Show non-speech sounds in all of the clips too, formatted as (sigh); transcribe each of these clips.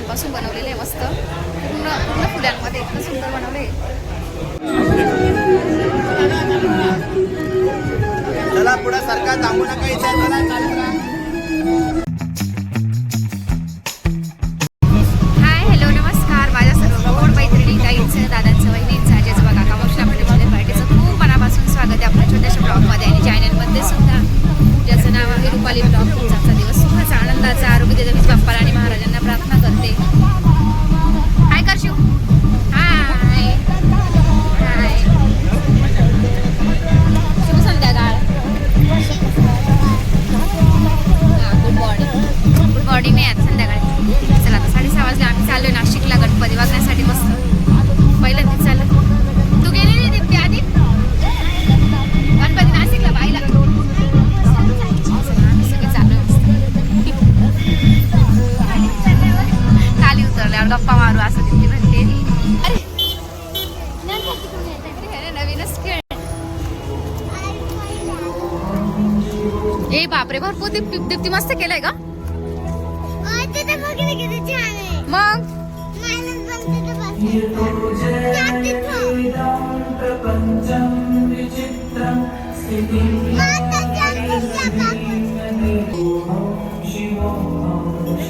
फुलांपासून बनवलेले आहे मस्त. पूर्ण पूर्ण फुलांमध्ये इतकं सुंदर बनवले चला पुढे सरकार थांबू नका इथे गप्पा मारू असं दीप्ती म्हणते. अरे नवीनच खेळ ए बापरे भरपूर दीप्ती दीप्ती मस्त केलंय का मग?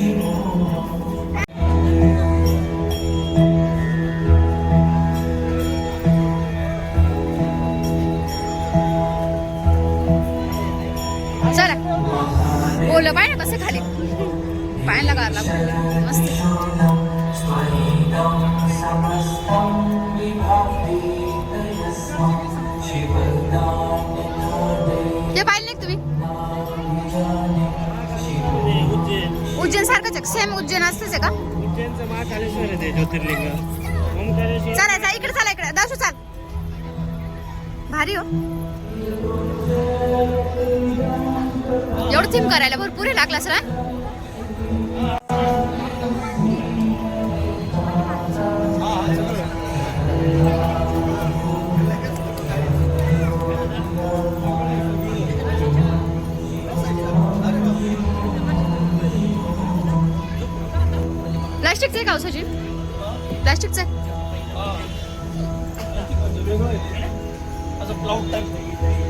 चला बोल पाय ना कसं खाली. पायाला गार लागून. मस्त. ते पाहिले तुम्ही. उज्जैन सारखंच आहे सेम उज्जैन असतंच आहे का? उज्जैनचं महाकालेश्वर आहे ते ज्योतिर्लिंग. चला इकडे चला इकडे. दाशू चाल. भारी हो. एवढं थीम करायला भरपूर हे लागला सर प्लास्टिकचं आहे का हो. प्लास्टिकचं आहे. असं ब्लॉक टाईप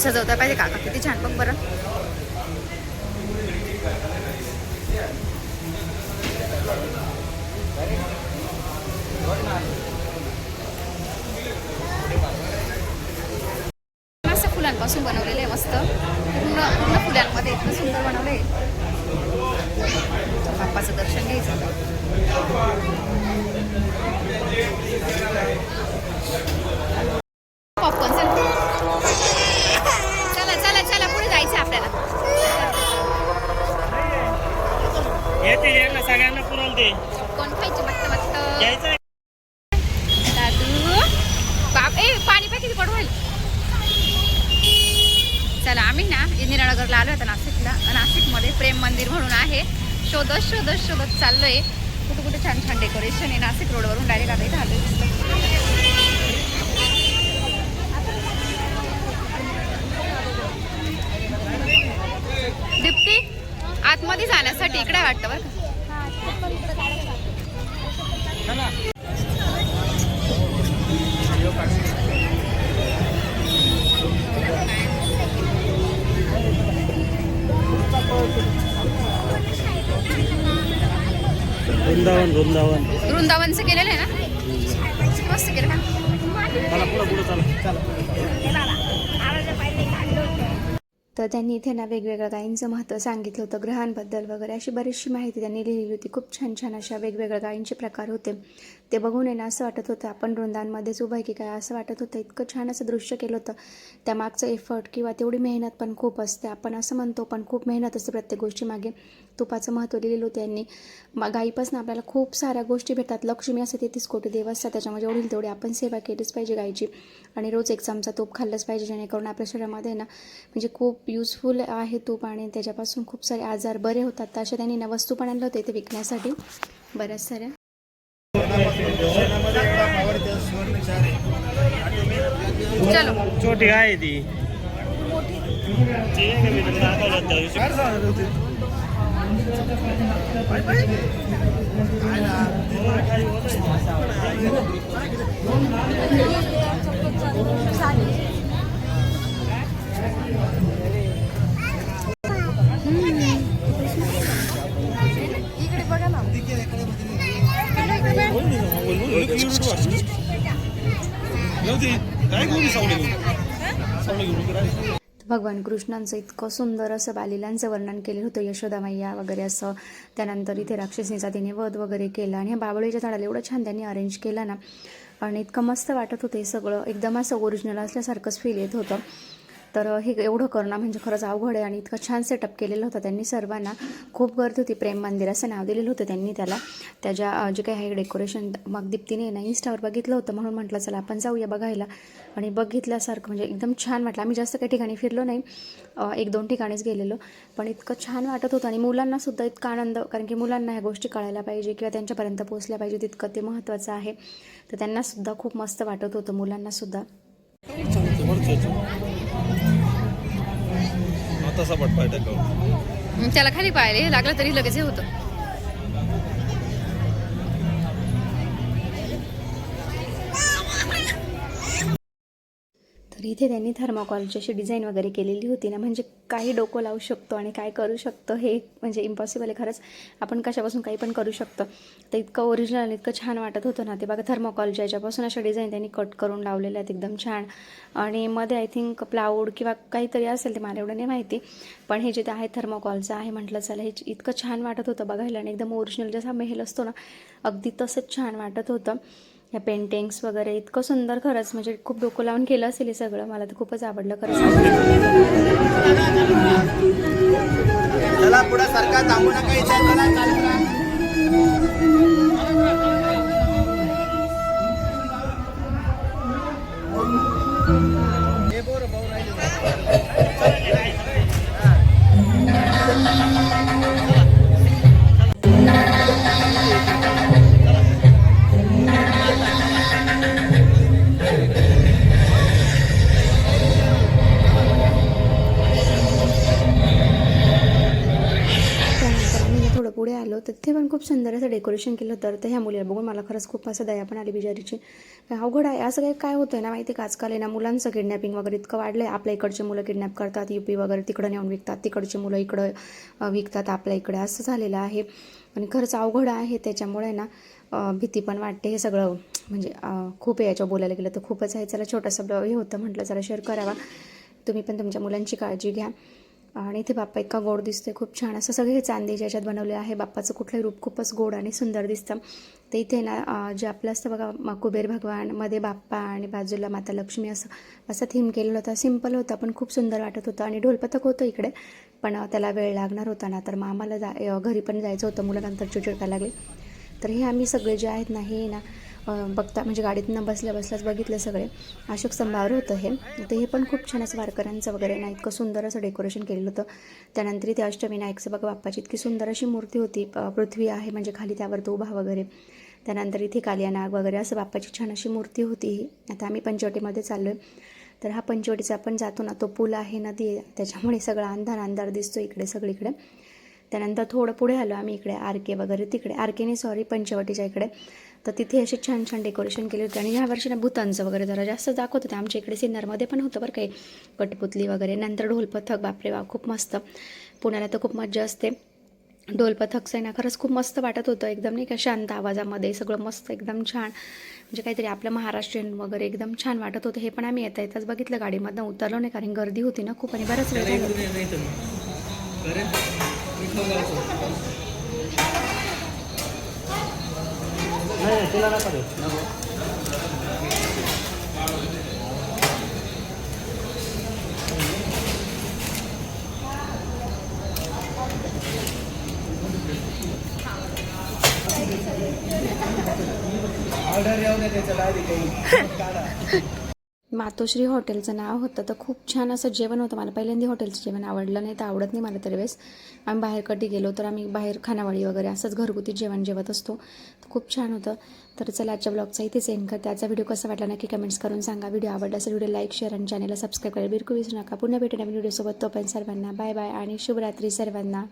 सजवता पाहिजे काका किती छान बघ बरं. सगळ्यांना पुरवल ते कोण खायची मस्त मस्त. घ्यायचं. दादू बाप ए पाणी पाय किती चला आम्ही ना इंदिरानगरला आलो होतो नाशिकला. नाशिकमध्ये प्रेम मंदिर म्हणून आहे. शोधत शोधत शोधत चाललोय. कुठे कुठे छान छान डेकोरेशन आहे. नाशिक रोडवरून डायरेक्ट आता इथे आलोय. दीप्ती आतमध्ये जाण्यासाठी इकडे वाटतं बरं का? वृंदावन वृंदावन वृंदावनचं केलेलं आहे ना मस्त केलं का मला पुढं पुढं चला तर त्यांनी इथे ना वेगवेगळ्या गायींचं महत्त्व सांगितलं होतं ग्रहांबद्दल वगैरे अशी बरीचशी माहिती त्यांनी लिहिली होती. खूप छान छान अशा वेगवेगळ्या गायींचे प्रकार होते. ते बघून आहे ना असं वाटत होतं आपण वृंदांमध्येच उभं आहे की काय असं वाटत होतं इतकं छान असं दृश्य केलं होतं. त्यामागचं एफर्ट किंवा तेवढी मेहनत पण खूप असते. आपण असं म्हणतो पण खूप मेहनत असते प्रत्येक गोष्टीमागे तुपाचं महत्त्व लिहिलेलं होतं यांनी. मग गाईपासून आपल्याला खूप साऱ्या गोष्टी भेटतात. लक्ष्मी असते तेहतीस कोटी देव असतात त्याच्यामध्ये जेवढी तेवढी आपण सेवा केलीच पाहिजे गायची आणि रोज एक चमचा तूप खाल्लंच पाहिजे जेणेकरून आपल्या शरीरामध्ये ना म्हणजे खूप युजफुल आहे तूप आणि त्याच्यापासून खूप सारे आजार बरे होतात. तर अशा त्यांनी ना वस्तू पण आणलं होते ते विकण्यासाठी. बऱ्याच साऱ्या. छोटी गाय आहे ती भगवान कृष्णांचं इतकं सुंदर असं बालिलांचं वर्णन केलेलं होतं यशोदा मैया वगैरे असं. त्यानंतर इथे राक्षसनीचा तिने वध वगैरे केला आणि ह्या बाबळीच्या झाडाला एवढं छान त्यांनी अरेंज केलं ना. आणि इतकं मस्त वाटत होतं हे सगळं. एकदम असं ओरिजिनल असल्यासारखंच फील येत होतं. तर हे एवढं करणं म्हणजे खरंच अवघड आहे आणि इतकं छान सेटअप केलेलं होतं त्यांनी सर्वांना. खूप गर्दी होती प्रेम मंदिर असं नाव दिलेलं होतं त्यांनी त्याला. त्याच्या जे काही आहे डेकोरेशन मग दीप्तीने ना इन्स्टावर बघितलं होतं म्हणून म्हटलं चला आपण जाऊया बघायला. आणि बघितल्यासारखं म्हणजे एकदम छान वाटलं. आम्ही जास्त काही ठिकाणी फिरलो नाही. एक दोन ठिकाणीच गेलेलो. पण इतकं छान वाटत होतं आणि मुलांनासुद्धा इतका आनंद कारण की मुलांना ह्या गोष्टी कळायला पाहिजे किंवा त्यांच्यापर्यंत पोहोचल्या पाहिजे तितकं ते महत्त्वाचं आहे. तर त्यांनासुद्धा खूप मस्त वाटत होतं मुलांनासुद्धा तसा पटपाय टाकावं त्याला खाली पाहिले लागलं तरी लगेच हे होतं. तर इथे त्यांनी थर्माकॉलची अशी डिझाईन वगैरे केलेली होती ना म्हणजे काही डोकं लावू शकतो आणि काय करू शकतो हे म्हणजे इम्पॉसिबल आहे. खरंच आपण कशापासून काही पण करू शकतो. तर इतकं ओरिजिनल आणि इतकं छान वाटत होतं ना. ते बघा थर्माकॉलच्या याच्यापासून अशा डिझाईन त्यांनी कट करून लावलेल्या आहेत. एकदम छान. आणि मध्ये आय थिंक प्लाऊड किंवा काहीतरी असेल ते मला एवढं नाही माहिती. पण हे जे ते आहे थर्माकॉलचं आहे म्हटलं चला हे इतकं छान वाटत होतं बघायला. आणि एकदम ओरिजिनल जसा मेहेल असतो ना अगदी तसंच छान वाटत होतं. ह्या पेंटिंग्स वगैरे. इतकं सुंदर खरंच म्हणजे खूप डोकं लावून केलं असेल हे सगळं. मला तर खूपच आवडलं खरंच. ते पण खूप सुंदर असं डेकोरेशन केलं तर तर ह्या मुलीला बघून मला खरंच खूप असं दया पण आली बिचारीची. अवघड आहे. असं काही काय होतं ना माहिती का आजकाल आहे ना मुलांचं किडनॅपिंग वगैरे इतकं वाढलं आहे आपल्या इकडचे मुलं किडनॅप करतात युपी वगैरे तिकडं नेऊन विकतात तिकडचे मुलं इकडं विकतात आपल्या इकडे. असं झालेलं आहे. आणि खरंच अवघड आहे. त्याच्यामुळे ना भीती पण वाटते हे सगळं. म्हणजे खूप याच्यावर बोलायला गेलं तर खूपच आहे. चला छोटंसं ब्लॉग हे होतं म्हटलं. जरा शेअर करावा. तुम्ही पण तुमच्या मुलांची काळजी घ्या. आणि इथे बाप्पा इतका गोड दिसतोय खूप छान. असं सगळे हे चांदीच्या याच्यात बनवले आहे बाप्पाचं कुठलंही रूप खूपच गोड आणि सुंदर दिसतं. तर इथे ना जे आपलं असतं बघा कुबेर भगवानमध्ये बाप्पा आणि बाजूला माता लक्ष्मी असं असं थीम केलेलं होतं. सिंपल होता पण खूप सुंदर वाटत होतं आणि ढोलपथक होतं इकडे. पण त्याला वेळ लागणार होता ना तर मग आम्हाला जा घरी पण जायचं होतं मुलानंतर चिडचिड करायला लागली. तर हे आम्ही सगळे जे आहेत ना हे ना बघता म्हणजे गाडीतनं बसल्या बसल्याच बघितलं सगळे. अशोक स्तंभावर होतं हे. तर हे पण खूप छान असं वारकऱ्यांचं वगैरे ना इतकं सुंदर असं डेकोरेशन केलेलं होतं. त्यानंतर इथे अष्टविनायकचं बघा बाप्पाची इतकी सुंदर अशी मूर्ती होती. पृथ्वी आहे म्हणजे खाली त्यावर तो उभा वगैरे. त्यानंतर इथे कालियानाग वगैरे असं बाप्पाची छान अशी मूर्ती होती ही. आता आम्ही पंचवटीमध्ये चाललो आहे तर हा पंचवटीचा आपण जातो ना तो पूल आहे नदी आहे त्याच्यामुळे सगळा अंधार अंधार दिसतो इकडे सगळीकडे. त्यानंतर थोडं पुढे आलो आम्ही इकडे आरके वगैरे तिकडे. आरकेने सॉरी पंचवटीच्या इकडे. तर तिथे असे छान छान डेकोरेशन केले होते. आणि ह्या वर्षी ना भूतांचं वगैरे जरा जास्त दाखवत होते. आमच्या इकडे सिन्नरमध्ये पण होतं बरं काही कटपुतली वगैरे नंतर ढोलपथक बापरे वा खूप मस्त. पुण्याला तर खूप मज्जा असते. ढोलपथकचं आहे ना खरंच खूप मस्त वाटत होतं. एकदम नाही का शांत आवाजामध्ये सगळं मस्त एकदम छान. म्हणजे काहीतरी आपलं महाराष्ट्रीयन वगैरे एकदम छान वाटत होतं. हे पण आम्ही येता येताच बघितलं गाडीमधनं. उतरलो नाही कारण गर्दी होती ना खूप आणि बराच वेळ नाही तिला नका देऊ. ऑर्डर येऊ दे त्याच्याला आधी काही. काढा (laughs) मातोश्री हॉटेलचं नाव होतं. तर खूप छान असं जेवण होतं. मला पहिल्यांदा हॉटेलचं जेवण आवडलं नाही तर आवडत नाही मला तर वेळेस. आम्ही बाहेर कधी गेलो तर आम्ही बाहेर खानावळी वगैरे असंच घरगुती जेवण जेवत असतो. तर खूप छान होतं. तर चला आजच्या ब्लॉगचा इथेच एंड कर त्याचा व्हिडिओ कसा वाटला नक्की कमेंट्स करून सांगा. व्हिडिओ आवडला असेल व्हिडिओ लाईक शेअर आणि चॅनलला सबस्क्राईब करायला बिलकुल विसरू नका. पुन्हा भेटू नवीन व्हिडिओसोबत. तोपर्यंत सर्वांना बाय बाय आणि शुभरात्री सर्वांना.